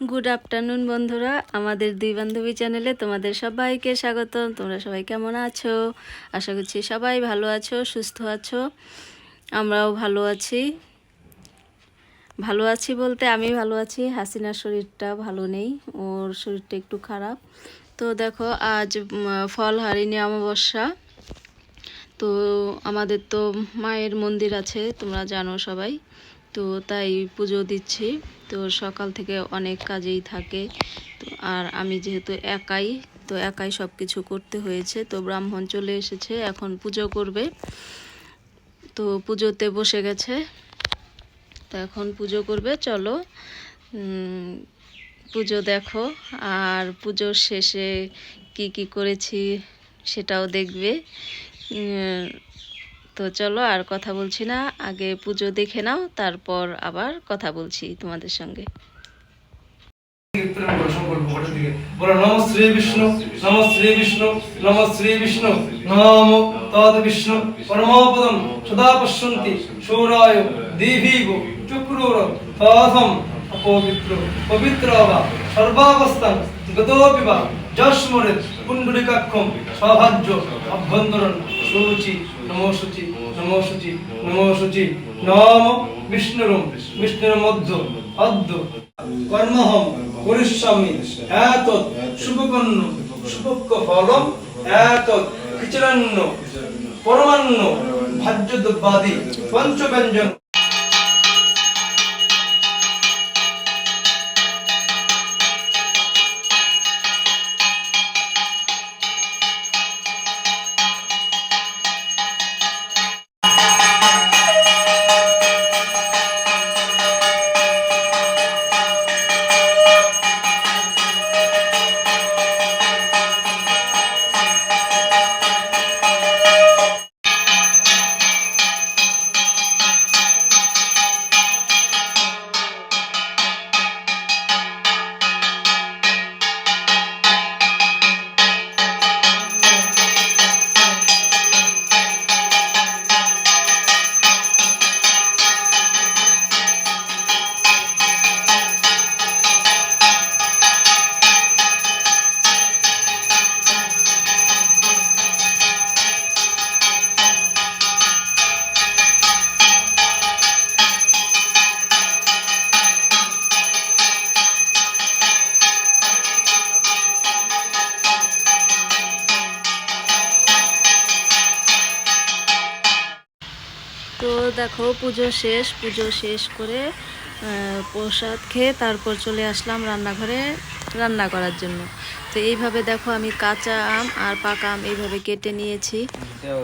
Good afternoon বন্ধুরা। আমাদের দুই বান্ধবী চ্যানেলে তোমাদের সবাইকে স্বাগত তোমরা সবাই কেমন আছো? আশা করছি সবাই ভালো আছো, সুস্থ আছো। আমরাও ভালো আছি। ভালো আছি বলতে আমি ভালো আছি। হাসিনার শরীরটা ভালো নেই। ওর শরীরটা একটু খারাপ। তো দেখো, আজ ফল হারিনি অমাবস্যা। তো আমাদের তো মায়ের মন্দির আছে, তোমরা জানো সবাই। তো তাই পুজো দিচ্ছি। তো সকাল থেকে অনেক কাজেই থাকে। তো আর আমি যেহেতু একাই, তো একাই সব কিছু করতে হয়েছে। তো ব্রাহ্মণ চলে এসেছে, এখন পুজো করবে। তো পুজোতে বসে গেছে। তো এখন পুজো করবে, চলো। পুজো দেখো। আর পুজোর শেষে কি কি করেছি সেটাও দেখবে। তো চলো আর কথা বলছি না। আগে পুজো দেখে নাও, তারপর আবার কথা বলছি তোমাদের সঙ্গে। নম শ্রী বিষ্ণু শ্রী বিষ্ণু শ্রী বিষ্ণু তদ বিষ্ণু পবিত্র সর্বাবস্থান গতোপি যস্মরে কুণ্ডলিকাক্ষম সৌভাজ্য অভ্যন্তরণ শুচি নমো শুচি নমো শুচি নমো শুচি নম বিষ্ণুরম বিষ্ণুর মধ্য অদ্য। কর্মহম পরিশ্রমি এত শুভপন্ন শুভক্ষ ফলম এত খিচরান্ন পরমান্ন ভাজ্য দ্রব্যাদি পঞ্চব্যঞ্জন। দেখো পুজো শেষ পুজো শেষ করে প্রসাদ খেয়ে তারপর চলে আসলাম রান্নাঘরে রান্না করার জন্য। তো এইভাবে দেখো আমি কাঁচা আম আর পাকা আম এইভাবে কেটে নিয়েছি।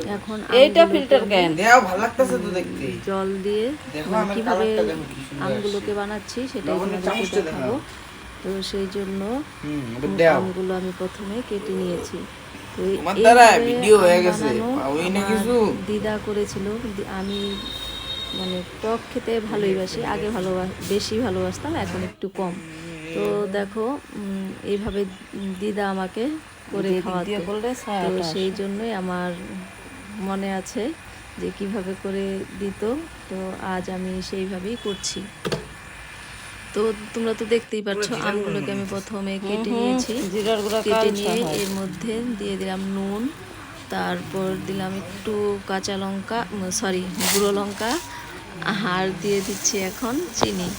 এখন এইটা ফিল্টার দেও ভালো লাগতেছে তো দেখতে। জল দিয়ে দেখো মানে কীভাবে আমগুলোকে বানাচ্ছি সেটাই তোমাদেরকে দেখাবো। তো সেই জন্য আমগুলো আমি প্রথমে কেটে নিয়েছি। তো ভিডিও হয়ে গেছে। দিদা করেছিল। দি- আমি মানে টক খেতে ভালোই বাসি। আগে ভালো বেশি ভালোবাসতাম এখন একটু কম। তো দেখো এইভাবে দিদা আমাকে করে খাওয়াতো। তো সেই জন্যই আমার মনে আছে যে কীভাবে করে দিত। তো আজ আমি সেইভাবেই করছি। তো তোমরা তো দেখতেই পাচ্ছ আমগুলোকে আমি প্রথমে কেটে নিয়েছি। কেটে নিয়ে এর মধ্যে দিয়ে দিলাম নুন। তারপর দিলাম একটু কাঁচা লঙ্কা সরি গুঁড়ো লঙ্কা। আর দিয়ে দিচ্ছি এখন চিনি।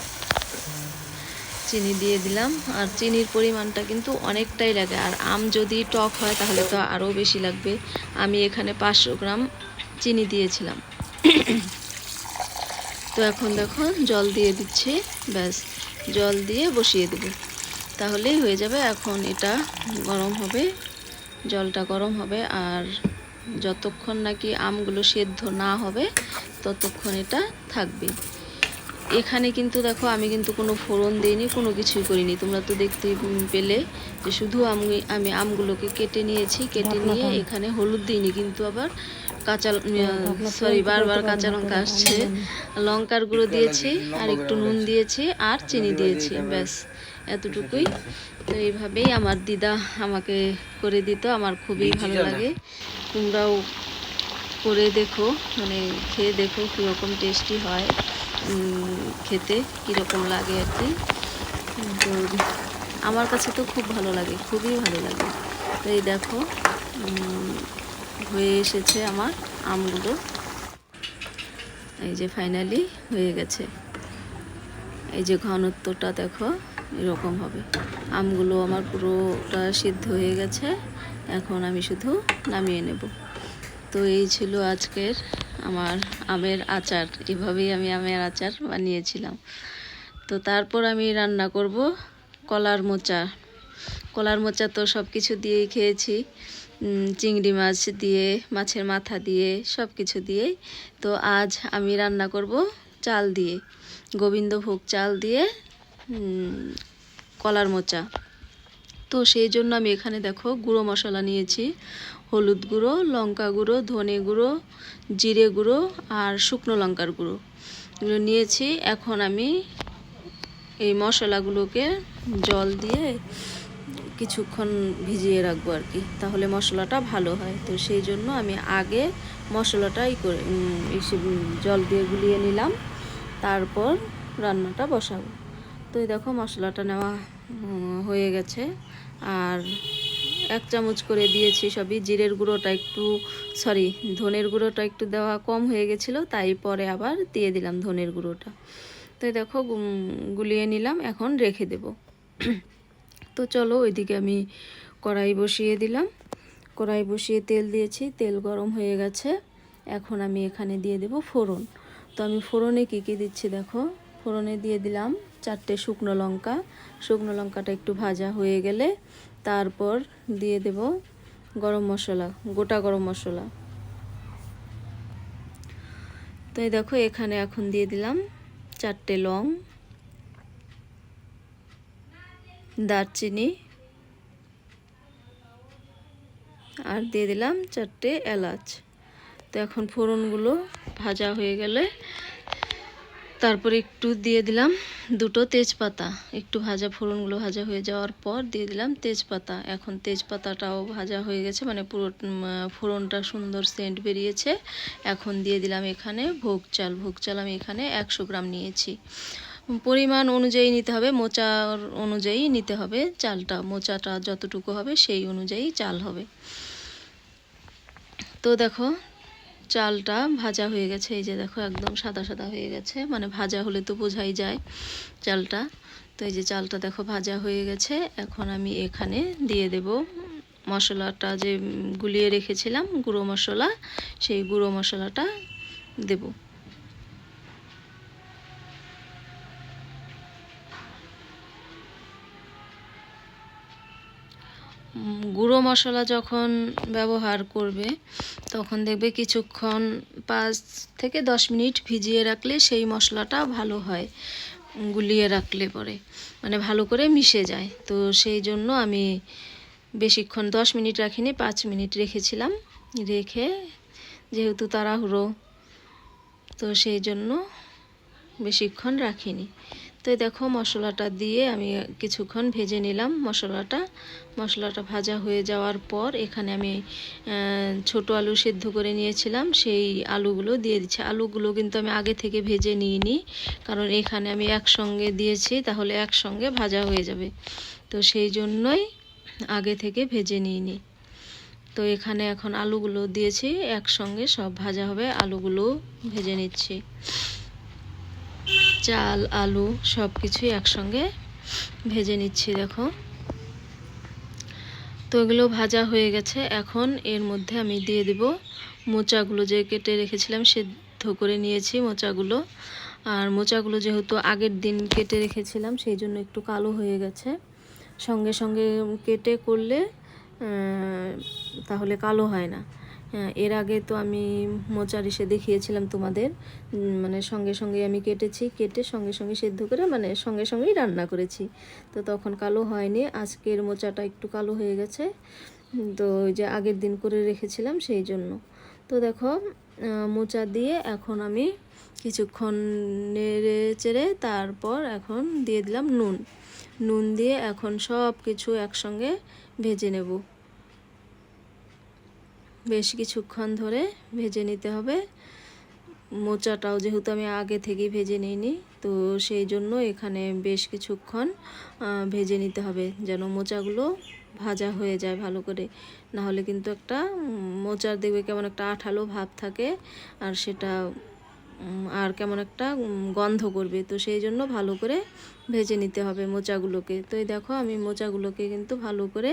চিনি দিয়ে দিলাম। আর চিনির পরিমাণটা কিন্তু অনেকটাই লাগে। আর আম যদি টক হয় তাহলে তো আরও বেশি লাগবে। আমি এখানে পাঁচশো গ্রাম চিনি দিয়েছিলাম। তো এখন দেখো, জল দিয়ে দিচ্ছি, ব্যাস। জল দিয়ে বসিয়ে দেব। তাহলেই হয়ে যাবে। এখন এটা গরম হবে। জলটা গরম হবে। আর যতক্ষণ নাকি আমগুলো সেদ্ধ না হবে ততক্ষণ এটা থাকবে। এখানে কিন্তু দেখো আমি কিন্তু কোনো ফোড়ন দিইনি কোনো কিছুই করিনি। তোমরা তো দেখতে পেলে যে শুধু আমি আমি আমগুলোকে কেটে নিয়েছি কেটে নিয়ে এখানে হলুদ দিইনি কিন্তু আবার কাঁচা সরি বারবার কাঁচা লঙ্কা আসছে। লঙ্কার গুঁড়ো দিয়েছি আর একটু নুন দিয়েছি। আর চিনি দিয়েছি ব্যাস। এতটুকুই। তো এইভাবেই আমার দিদা আমাকে করে দিত আমার খুবই ভালো লাগে। তোমরাও করে দেখো মানে খেয়ে দেখো কীরকম টেস্টি হয় খেতে কীরকম লাগে আর কি। তো আমার কাছে তো খুব ভালো লাগে খুবই ভালো লাগে। তো এই দেখো হয়ে এসেছে আমার আমগুলো। এই যে ফাইনালি হয়ে গেছে। এই যে ঘনত্বটা দেখো। এরকম হবে। আমগুলো আমার পুরোটা সিদ্ধ হয়ে গেছে। এখন আমি শুধু নামিয়ে নেব। তো এই ছিল আজকের আমার আমের আচার। এভাবেই আমি আমের আচার বানিয়েছিলাম। তো তারপর আমি রান্না করব কলার মোচা। কলার মোচা তো সব কিছু দিয়েই খেয়েছি। চিংড়ি মাছ দিয়ে, মাছের মাথা দিয়ে সব কিছু দিয়েই। তো আজ আমি রান্না করব চাল দিয়ে। গোবিন্দভোগ চাল দিয়ে কলার মোচা। তো সেই জন্য আমি এখানে দেখো গুঁড়ো মশলা নিয়েছি। হলুদ গুঁড়ো, লঙ্কা গুঁড়ো, ধনে গুঁড়ো, জিরে গুঁড়ো আর শুকনো লঙ্কার গুঁড়ো। এগুলো নিয়েছি। এখন আমি এই মশলাগুলোকে জল দিয়ে কিছুক্ষণ ভিজিয়ে রাখব আর কি, তাহলে মশলাটা ভালো হয়। তো সেই জন্য আমি আগে মশলাটাই করে জল দিয়ে গুলিয়ে নিলাম। তারপর রান্নাটা বসাবো। তো এই দেখো মশলাটা নেওয়া হয়ে গেছে। আর এক চামচ করে দিয়েছি সবই। জিরের গুঁড়োটা একটু সরি ধনের গুঁড়োটা একটু দেওয়া কম হয়ে গেছিল, তাই পরে আবার দিয়ে দিলাম ধনের গুঁড়োটা। তো দেখো গুলিয়ে নিলাম, এখন রেখে দেব। তো চলো ওইদিকে আমি কড়াই বসিয়ে দিলাম। কড়াই বসিয়ে তেল দিয়েছি, তেল গরম হয়ে গেছে। এখন আমি এখানে দিয়ে দেব ফোড়ন। তো আমি ফোড়নে কী কী দিচ্ছি দেখো? ফোড়নে দিয়ে দিলাম চারটে শুকনো লঙ্কা। শুকনো লঙ্কাটা একটু ভাজা হয়ে গেলে তারপর দিয়ে দেব গরম মশলা, গোটা গরম মশলা। তো এই দেখো, এখানে এখন দিয়ে দিলাম চারটে লং, দারচিনি, আর দিয়ে দিলাম চারটে এলাচ। তো এখন ফোড়নগুলো ভাজা হয়ে গেলে তারপরে একটু দিয়ে দিলাম দুটো তেজপাতা। একটু ভাজা ফোড়নগুলো ভাজা হয়ে যাওয়ার পর দিয়ে দিলাম তেজপাতা। এখন তেজপাতাটাও ভাজা হয়ে গেছে মানে পুরো ফোড়নটা সুন্দর সেন্ট বেরিয়েছে। এখন দিয়ে দিলাম এখানে ভোগ চাল। ভোগ চাল আমি এখানে একশো গ্রাম নিয়েছি। পরিমাণ অনুযায়ী নিতে হবে, মোচার অনুযায়ী নিতে হবে চালটা। মোচাটা যতটুকু হবে সেই অনুযায়ী চাল হবে। তো দেখো চালটা ভাজা হয়ে গেছে, এই যে দেখো একদম সাদা সাদা হয়ে গেছে মানে ভাজা হলে তো বোঝাই যায় চালটা। তো এই যে চালটা দেখো ভাজা হয়ে গেছে, এখন আমি এখানে দিয়ে দেব মশলাটা যে গুলিয়ে রেখেছিলাম, গুঁড়ো মশলা, সেই গুঁড়ো মশলাটা দেব। গুঁড়ো মশলা যখন ব্যবহার করবে, তখন দেখবে কিছুক্ষণ পাঁচ থেকে দশ মিনিট ভিজিয়ে রাখলে সেই মশলাটা ভালো হয়, গুলিয়ে রাখলে পরে। মানে ভালো করে মিশে যায়। তো সেই জন্য আমি বেশিক্ষণ দশ মিনিট রাখিনি, পাঁচ মিনিট রেখেছিলাম। রেখে যেহেতু তাড়াহুড়ো, তো সেই জন্য বেশিক্ষণ রাখিনি। তো দেখো মশলাটা দিয়ে আমি কিছুক্ষণ ভেজে নিলাম মশলাটা। মশলাটা ভাজা হয়ে যাওয়ার পর এখানে আমি ছোট আলু সেদ্ধ করে নিয়েছিলাম। সেই আলুগুলো দিয়ে দিচ্ছি। আলুগুলো কিন্তু আমি আগে থেকে ভেজে নিইনি, কারণ এখানে আমি একসঙ্গে দিয়েছি, তাহলে একসঙ্গে ভাজা হয়ে যাবে। তো সেই জন্যই আগে থেকে ভেজে নিইনি। তো এখানে এখন আলুগুলো দিয়েছি, একসঙ্গে সব ভাজা হবে, আলুগুলো ভেজে নিচ্ছি। চাল, আলু সব কিছুই একসঙ্গে ভেজে নিচ্ছি, দেখো। তো এগুলো ভাজা হয়ে গেছে। এখন এর মধ্যে আমি দিয়ে দিব মোচাগুলো যে কেটে রেখেছিলাম, সেদ্ধ করে নিয়েছি মোচাগুলো। আর মোচাগুলো যেহেতু আগের দিন কেটে রেখেছিলাম, সেই জন্য একটু কালো হয়ে গেছে। সঙ্গে সঙ্গে কেটে করলে তাহলে কালো হয় না। এর আগে তো আমি মোচার এসে দেখিয়েছিলাম তোমাদের। মানে সঙ্গে সঙ্গে আমি কেটেছি, কেটে সঙ্গে সঙ্গে সেদ্ধ করে মানে সঙ্গে সঙ্গেই রান্না করেছি। তো তখন কালো হয়নি, আজকের মোচাটা একটু কালো হয়ে গেছে। তো ওই যে আগের দিন করে রেখেছিলাম সেই জন্য। তো দেখো মোচা দিয়ে এখন আমি কিছুক্ষণ নেড়ে চেড়ে তারপর এখন দিয়ে দিলাম নুন। নুন দিয়ে এখন সব কিছু একসঙ্গে ভেজে নেব। বেশ কিছুক্ষণ ধরে ভেজে নিতে হবে। মোচাটাও যেহেতু আমি আগে থেকেই ভেজে নিইনি, তো সেই জন্য এখানে বেশ কিছুক্ষণ ভেজে নিতে হবে যেন মোচাগুলো ভাজা হয়ে যায় ভালো করে। না হলে কিন্তু একটা মোচার দেখবে কেমন একটা আঠালো ভাব থাকে আর সেটা আর কেমন একটা গন্ধ করবে। তো সেই জন্য ভালো করে ভেজে নিতে হবে মোচাগুলোকে। তো এই দেখো আমি মোচাগুলোকে কিন্তু ভালো করে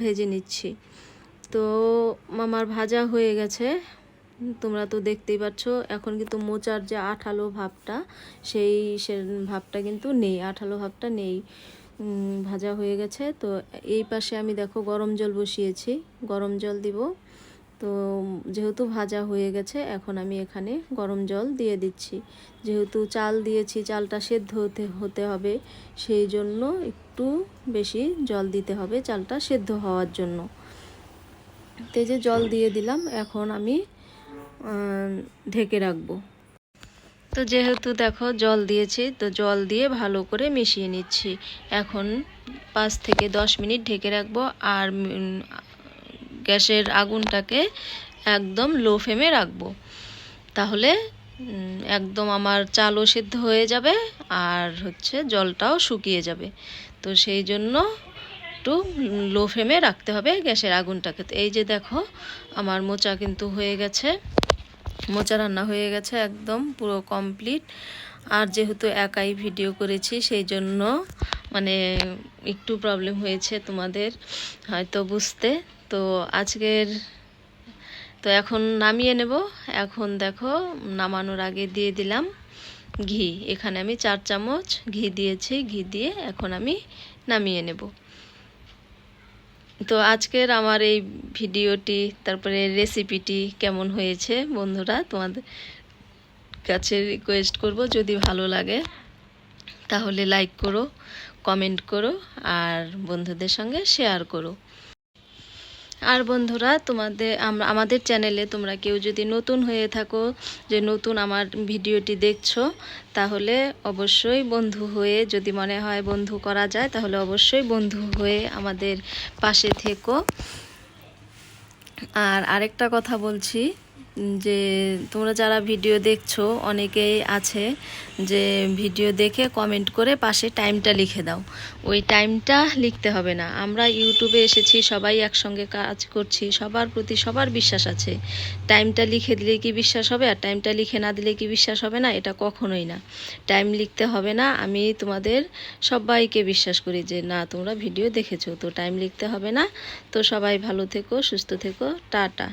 ভেজে নিচ্ছি। তো আমার ভাজা হয়ে গেছে। তোমরা তো দেখতেই পাচ্ছ এখন কিন্তু মোচার যে আঠালো ভাবটা, সেই সে ভাবটা কিন্তু নেই, আঠালো ভাবটা নেই। ভাজা হয়ে গেছে। তো এই পাশে আমি দেখো গরম জল বসিয়েছি, গরম জল দিব। তো যেহেতু ভাজা হয়ে গেছে, এখন আমি এখানে গরম জল দিয়ে দিচ্ছি। যেহেতু চাল দিয়েছি, চালটা সেদ্ধ হতে হতে হবে, সেই জন্য একটু বেশি জল দিতে হবে চালটা সেদ্ধ হওয়ার জন্য। তেজে জল দিয়ে দিলাম, এখন আমি ঢেকে রাখব। তো যেহেতু দেখো জল দিয়েছি, তো জল দিয়ে ভালো করে মিশিয়ে নিচ্ছি। এখন পাঁচ থেকে দশ মিনিট ঢেকে রাখব আর গ্যাসের আগুনটাকে একদম লো ফ্লেমে রাখব। তাহলে একদম আমার চালও সিদ্ধ হয়ে যাবে আর হচ্ছে জলটাও শুকিয়ে যাবে। তো সেই জন্য একটু লো ফ্লেমে রাখতে হবে গ্যাসের আগুনটাকে। এই যে দেখো, আমার মোচা কিন্তু হয়ে গেছে। মোচা রান্না হয়ে গেছে একদম পুরো কমপ্লিট। আর যেহেতু একাই ভিডিও করেছি, সেই জন্য মানে একটু প্রবলেম হয়েছে তোমাদের, হয়তো বুঝতে। তো আজকের, তো এখন নামিয়ে নেব। এখন দেখো, নামানোর আগে দিয়ে দিলাম ঘি। এখানে আমি চার চামচ ঘি দিয়েছি। ঘি দিয়ে এখন আমি নামিয়ে নেব। তো আজকের আমার এই ভিডিওটি, তারপরে রেসিপিটি কেমন হয়েছে বন্ধুরা তোমাদের কাছে রিকোয়েস্ট করব, যদি ভালো লাগে তাহলে লাইক করো কমেন্ট করো, আর বন্ধুদের সঙ্গে শেয়ার করো। আর বন্ধুরা, তোমাদের আমরা, আমাদের চ্যানেলে তোমরা কেউ যদি নতুন হয়ে থাকো, যে নতুন আমার ভিডিওটি দেখছ, তাহলে অবশ্যই বন্ধু হয়ে যদি মনে হয় বন্ধু করা যায়, তাহলে অবশ্যই বন্ধু হয়ে আমাদের পাশে থেকো। আর আরেকটা কথা বলছি যে তোমরা যারা ভিডিও দেখছ, অনেকেই আছে যে ভিডিও দেখে কমেন্ট করে পাশে টাইমটা লিখে দাও। ওই টাইমটা লিখতে হবে না। আমরা ইউটিউবে এসেছি, সবাই একসঙ্গে কাজ করছি, সবার প্রতি সবার বিশ্বাস আছে। টাইমটা লিখে দিলে কি বিশ্বাস হবে? আর টাইমটা লিখে না দিলে কি বিশ্বাস হবে না? এটা কখনোই না। টাইম লিখতে হবে না। আমি তোমাদের সবাইকে বিশ্বাস করি যে, না, তোমরা ভিডিও দেখেছ, তো টাইম লিখতে হবে না। তো সবাই ভালো থেকো, সুস্থ থেকো। টাটা।